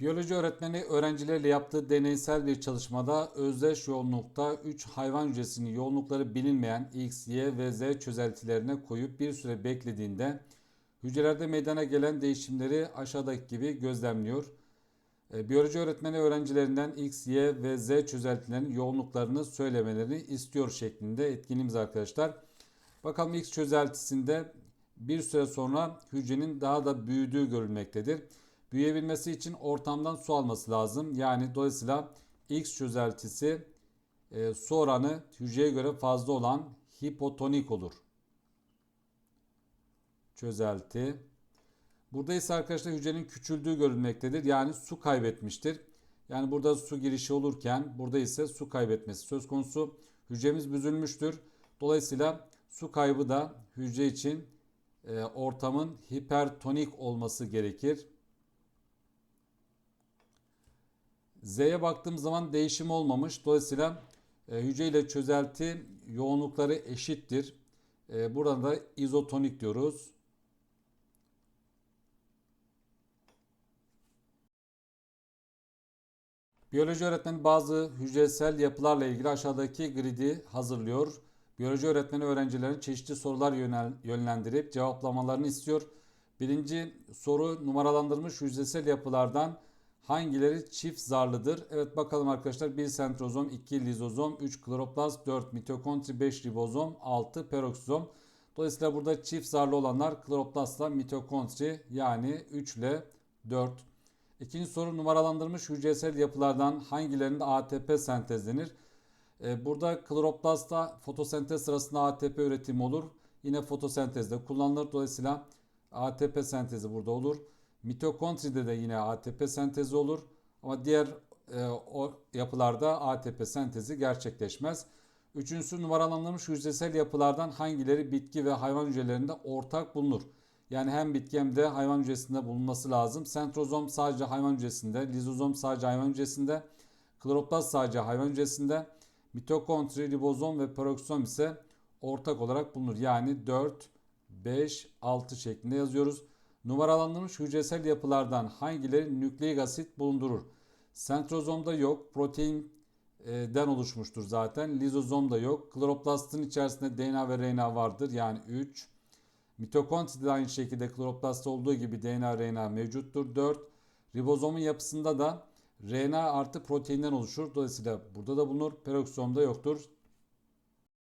Biyoloji öğretmeni öğrencilerle yaptığı deneysel bir çalışmada özdeş yoğunlukta 3 hayvan hücresinin yoğunlukları bilinmeyen X, Y ve Z çözeltilerine koyup bir süre beklediğinde hücrelerde meydana gelen değişimleri aşağıdaki gibi gözlemliyor. E, Biyoloji öğretmeni öğrencilerinden X, Y ve Z çözeltilerinin yoğunluklarını söylemelerini istiyor şeklinde etkinliğimiz arkadaşlar. Bakalım X çözeltisinde bir süre sonra hücrenin daha da büyüdüğü görülmektedir. Büyüyebilmesi için ortamdan su alması lazım. Yani dolayısıyla X çözeltisi e, su oranı hücreye göre fazla olan hipotonik olur. Çözelti. Burada ise arkadaşlar hücrenin küçüldüğü görülmektedir. Yani su kaybetmiştir. Yani burada su girişi olurken burada ise su kaybetmesi söz konusu. Hücremiz büzülmüştür. Dolayısıyla su kaybı da hücre için e, ortamın hipertonik olması gerekir. Z'ye baktığım zaman değişim olmamış. Dolayısıyla e, hücre ile çözelti yoğunlukları eşittir. E, burada da izotonik diyoruz. Biyoloji öğretmeni bazı hücresel yapılarla ilgili aşağıdaki gridi hazırlıyor. Biyoloji öğretmeni öğrencilerin çeşitli sorular yönel, yönlendirip cevaplamalarını istiyor. Birinci soru numaralandırılmış hücresel yapılardan hangileri çift zarlıdır? Evet bakalım arkadaşlar 1 sentrozom, 2 lizozom, 3 kloroplast, 4 mitokondri, 5 ribozom, 6 peroksizom. Dolayısıyla burada çift zarlı olanlar kloroplastla mitokondri yani 3 ile 4. İkinci soru numaralandırılmış hücresel yapılardan hangilerinde ATP sentezlenir? Ee, burada kloroplastta fotosentez sırasında ATP üretimi olur. Yine fotosentezde kullanılır. Dolayısıyla ATP sentezi burada olur. Mitokondride de yine ATP sentezi olur. Ama diğer e, o yapılarda ATP sentezi gerçekleşmez. Üçüncüsü numaralandırılmış hücresel yapılardan hangileri bitki ve hayvan hücrelerinde ortak bulunur? Yani hem bitki hem de hayvan hücresinde bulunması lazım. Sentrozom sadece hayvan hücresinde, lizozom sadece hayvan hücresinde, kloroplast sadece hayvan hücresinde, mitokondri, ribozom ve peroksizom ise ortak olarak bulunur. Yani 4, 5, 6 şeklinde yazıyoruz. Numaralandırılmış hücresel yapılardan hangileri nükleik asit bulundurur? Sentrozomda yok, proteinden oluşmuştur zaten. Lizozomda yok. Kloroplastın içerisinde DNA ve RNA vardır yani 3. Mitokondride de aynı şekilde kloroplastta olduğu gibi DNA, RNA mevcuttur 4. Ribozomun yapısında da RNA artı proteinden oluşur. Dolayısıyla burada da bulunur. Peroksizomda yoktur.